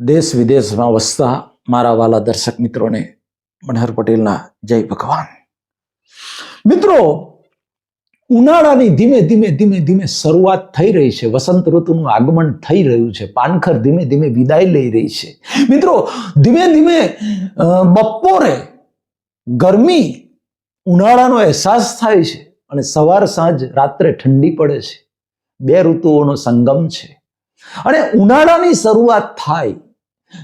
દેશ વિદેશમાં વસતા મારા વાલા દર્શક મિત્રોને મનહર પટેલના જય ભગવાન. મિત્રો, ઉનાળાની ધીમે ધીમે ધીમે ધીમે શરૂઆત થઈ રહી છે. વસંત ઋતુનું આગમન થઈ રહ્યું છે. પાનખર ધીમે ધીમે વિદાય લઈ રહી છે. મિત્રો, ધીમે ધીમે બપોરે ગરમી ઉનાળાનો અહેસાસ થાય છે અને સવાર સાંજ રાત્રે ઠંડી પડે છે. બે ઋતુઓનો સંગમ છે. અને ઉનાળાની શરૂઆત થાય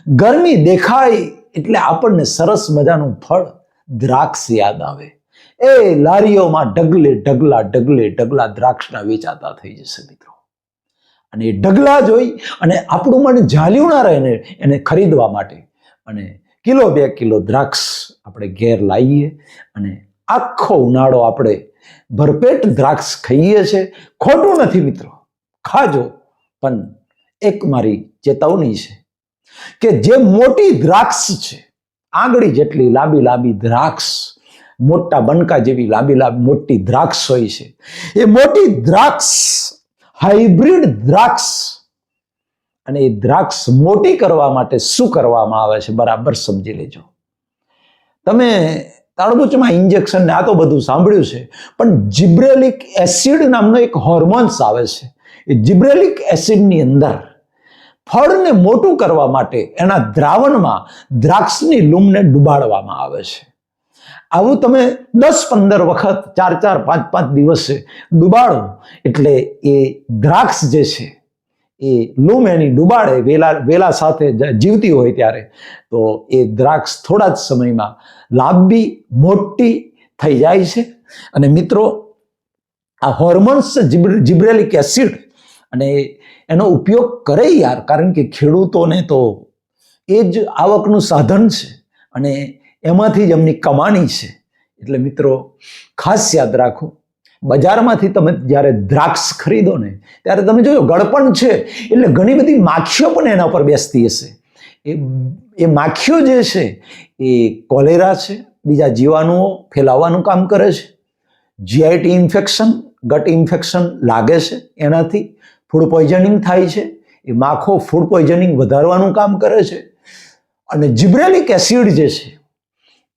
ગરમી દેખાય એટલે આપણને સરસ મજાનું ફળ દ્રાક્ષ યાદ આવે. એ લારીઓમાં ઢગલે ઢગલા ઢગલે ઢગલા દ્રાક્ષના વેચાતા થઈ જશે મિત્રો. અને એ ઢગલા જોઈ અને આપણું મન ઝાલ્યું ના રહે એને ખરીદવા માટે. અને કિલો બે કિલો દ્રાક્ષ આપણે ઘેર લાવીએ અને આખો ઉનાળો આપણે ભરપેટ દ્રાક્ષ ખાઈએ છે. ખોટું નથી મિત્રો. ખાજો, પણ એક મારી ચેતવણી છે. કે જે મોટી દ્રાક્ષ છે, આંગળી જેટલી લાંબી લાંબી દ્રાક્ષ, મોટા બનકા જેવી લાંબી લાંબી મોટી દ્રાક્ષ હોય છે, એ મોટી દ્રાક્ષ, હાઇબ્રિડ દ્રાક્ષ, અને એ દ્રાક્ષ મોટી કરવા માટે શું કરવામાં આવે છે, બરાબર સમજી લેજો. તમે તળબુચમાં ઇન્જેક્શન ને આ તો બધું સાંભળ્યું છે, પણ જિબ્રેલિક એસિડ નામનો એક હોર્મોન્સ આવે છે, એ જિબ્રેલિક એસિડની અંદર ફળને મોટું કરવા માટે એના દ્રાવણમાં દ્રાક્ષની લૂમને ડુબાડવામાં આવે છે. આવું તમે દસ પંદર વખત ચાર ચાર પાંચ પાંચ દિવસે ડુબાડો, એટલે એ દ્રાક્ષ જે છે, એ લૂમ એની ડુબાડે, વેલા વેલા સાથે જીવતી હોય ત્યારે, તો એ દ્રાક્ષ થોડા જ સમયમાં લાંબી, મોટી થઈ જાય છે. અને મિત્રો, આ હોર્મોન્સ જિબ્રેલિક એસિડ અને એનો ઉપયોગ કરે યાર, કારણ કે ખેડૂતોને તો એ જ આવકનું સાધન છે અને એમાંથી જ એમની કમાણી છે. એટલે મિત્રો, ખાસ યાદ રાખો, બજારમાંથી તમે જ્યારે દ્રાક્ષ ખરીદો ને, ત્યારે તમે જોયો ગળપણ છે, એટલે ઘણી બધી માખીઓ પણ એના પર બેસતી હશે. એ એ માખીઓ જે છે, એ કોલેરા છે, બીજા જીવાણુઓ ફેલાવવાનું કામ કરે છે. જીઆઈટી ઇન્ફેક્શન ગટ ઇન્ફેક્શન લાગે છે એનાથી. ફૂડ પોઈઝનિંગ થાય છે. એ માખો ફૂડ પોઈઝનિંગ વધારવાનું કામ કરે છે. અને જિબ્રેલિક એસિડ જે છે,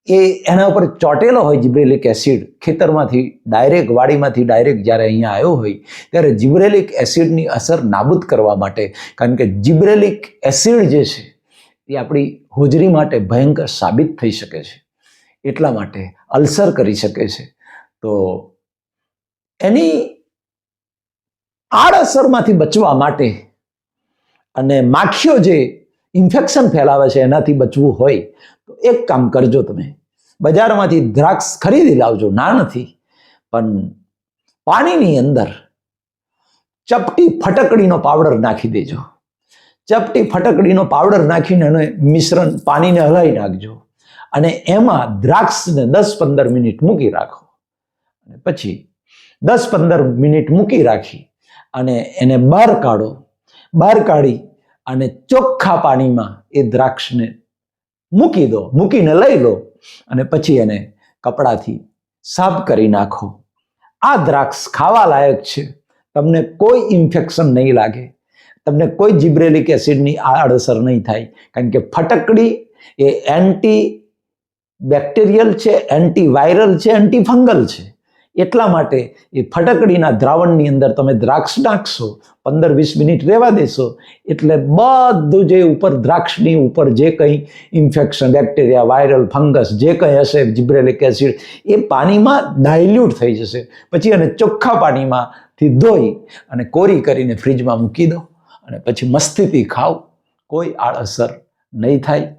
એ એના ઉપર ચોટેલો હોય જિબ્રેલિક એસિડ, ખેતરમાંથી ડાયરેક્ટ વાડીમાંથી ડાયરેક્ટ જ્યારે અહીંયા આવ્યો હોય, ત્યારે જિબ્રેલિક એસિડની અસર નાબૂદ કરવા માટે, કારણ કે જિબ્રેલિક એસિડ જે છે, એ આપણી હોજરી માટે ભયંકર સાબિત થઈ શકે છે. એટલા માટે અલ્સર કરી શકે છે. તો એની આડઅસરમાંથી બચવા માટે અને માખીઓ જે ઇન્ફેક્શન ફેલાવે છે એનાથી બચવું હોય, તો એક કામ કરજો તમે. બજારમાંથી દ્રાક્ષ ખરીદી લાવજો, ના નથી, પણ પાણીની અંદર ચપટી ફટકડીનો પાવડર નાખી દેજો. ચપટી ફટકડીનો પાવડર નાખીને એને મિશ્રણ પાણીને હલાવી નાખજો અને એમાં દ્રાક્ષને દસ પંદર મિનિટ મૂકી રાખો. અને પછી દસ પંદર મિનિટ મૂકી રાખી અને એને બહાર કાઢો. બહાર કાઢી અને ચોખ્ખા પાણીમાં એ દ્રાક્ષને મૂકી દો, મૂકીને લઈ લો અને પછી એને કપડાથી સાફ કરી નાખો. આ દ્રાક્ષ ખાવા લાયક છે. તમને કોઈ ઇન્ફેક્શન નહીં લાગે. તમને કોઈ જિબ્રેલિક એસિડની આડઅસર નહીં થાય. કારણ કે ફટકડી એ એન્ટી બેક્ટેરિયલ છે એન્ટી વાયરલ છે એન્ટી ફંગલ છે. એટલા માટે એ ફટકડીના દ્રાવણની અંદર તમે દ્રાક્ષ નાખશો, પંદર વીસ મિનિટ રહેવા દેશો, એટલે બધું જે ઉપર દ્રાક્ષની ઉપર જે કંઈ ઇન્ફેક્શન બેક્ટેરિયા વાયરલ ફંગસ જે કંઈ હશે, જિબ્રેલિક એસિડ, એ પાણીમાં ડાયલ્યુટ થઈ જશે. પછી એને ચોખ્ખા પાણીમાંથી ધોઈ અને કોરી કરીને ફ્રીજમાં મૂકી દો અને પછી મસ્તીથી ખાઓ. કોઈ આડઅસર નહીં થાય.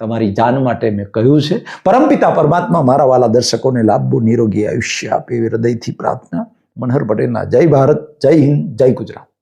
તમારી જાન માટે મેં કહ્યું છે. પરમપિતા પરમાત્મા મારા વાલા દર્શકોને લાભવું નિરોગી આયુષ્ય આપે હૃદયથી પ્રાર્થના. મનહર પટેલના જય ભારત, જય હિન્દ, જય ગુજરાત.